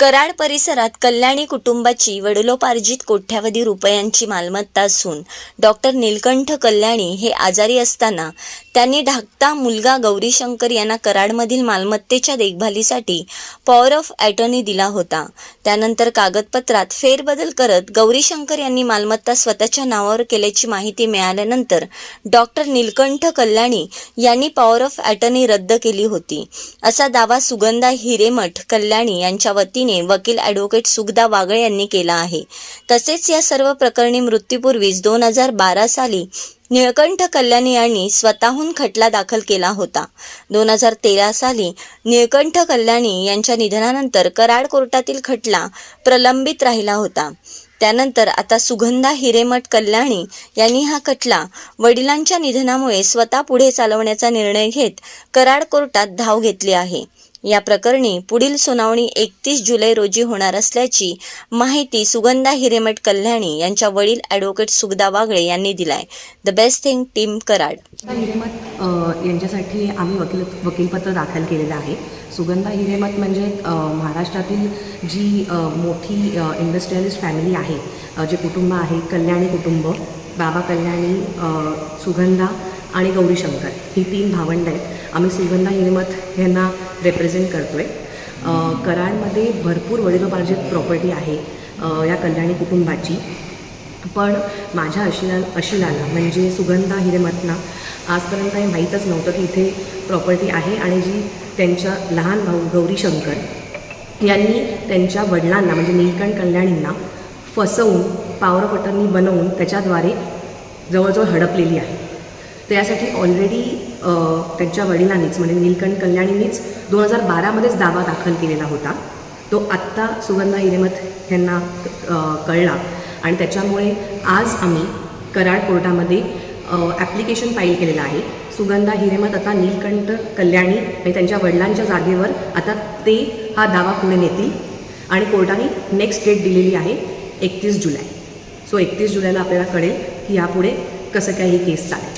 कराड परिसरात कल्याणी कुटुंबाची वडिलोपार्जित कोट्यावधी रुपयांची मालमत्ता असून डॉक्टर नीलकंठ कल्याणी हे आजारी असताना त्यांनी धाकटा मुलगा गौरीशंकर यांना कराडमधील मालमत्तेच्या देखभालीसाठी पॉवर ऑफ ॲटर्नी दिला होता. त्यानंतर कागदपत्रात फेरबदल करत गौरीशंकर यांनी मालमत्ता स्वतःच्या नावावर केल्याची माहिती मिळाल्यानंतर डॉक्टर नीलकंठ कल्याणी यांनी पॉवर ऑफ ॲटर्नी रद्द केली होती. असा दावा सुगंधा हिरेमठ कल्याणी यांच्या वतीने वकील ॲडव्होकेट सुगदा वागळे यांनी केला आहे. तसेच या सर्व प्रकरणी मृत्यूपूर्वीच दोन हजार बारा साली निळकंठ कल्याणी यांनी स्वतःहून खटला दाखल केला होता. दोन हजार तेरा साली निळकंठ कल्याणी यांच्या निधनानंतर कराड कोर्टातील खटला प्रलंबित राहिला होता. त्यानंतर आता सुगंधा हिरेमठ कल्याणी यांनी हा खटला वडिलांच्या निधनामुळे स्वतः पुढे चालवण्याचा निर्णय घेत कराड कोर्टात धाव घेतली आहे. या प्रकरणी पुढील सुनावणी एकतीस जुलै रोजी होणार असल्याची माहिती सुगंधा हिरेमठ कल्याणी यांच्या वडील ॲडव्होकेट सुगदा वागळे यांनी दिलाय. The best thing team Karad. Hiremath यांच्यासाठी आम्ही वकील वकीलपत्र दाखल केलेलं आहे. सुगंधा हिरेमठ म्हणजे महाराष्ट्रातील जी मोठी इंडस्ट्रियलिस्ट फॅमिली आहे जे कुटुंब आहे कल्याणी कुटुंब बाबा कल्याणी सुगंधा आणि गौरीशंकर ही तीन भावंड आहेत. आम्ही सुगंधा हिरेमठ यांना रिप्रेझेंट करतो आहे कराडमध्ये भरपूर वडिलोपार्जित प्रॉपर्टी आहे या कल्याणी कुटुंबाची. पण माझ्या अशिला अशिलाला म्हणजे सुगंधा हिरेमतना आजपर्यंत हे माहीतच नव्हतं की इथे प्रॉपर्टी आहे आणि जी त्यांच्या लहान भाऊ गौरी शंकर यांनी त्यांच्या वडिलांना म्हणजे नीलकंठ कल्याणींना फसवून पावरपटरनी बनवून त्याच्याद्वारे जवळजवळ हडपलेली आहे. तर यासाठी ऑलरेडी त्यांच्या वडिलांनीच म्हणजे नीलकंठ कल्याणींनीच दोन हजार बारामध्येच दावा दाखल केलेला होता. तो आत्ता सुगंधा हिरेमत यांना कळला आणि त्याच्यामुळे आज आम्ही कराड कोर्टामध्ये ॲप्लिकेशन फाईल केलेलं आहे. सुगंधा हिरेमत आता नीलकंठ कल्याणी आणि त्यांच्या वडिलांच्या जागेवर आता ते हा दावा पुढे नेतील आणि कोर्टाने नेक्स्ट डेट दिलेली आहे एकतीस जुलै. सो एकतीस जुलैला आपल्याला कळेल की यापुढे कसं काय ही केस चालेल.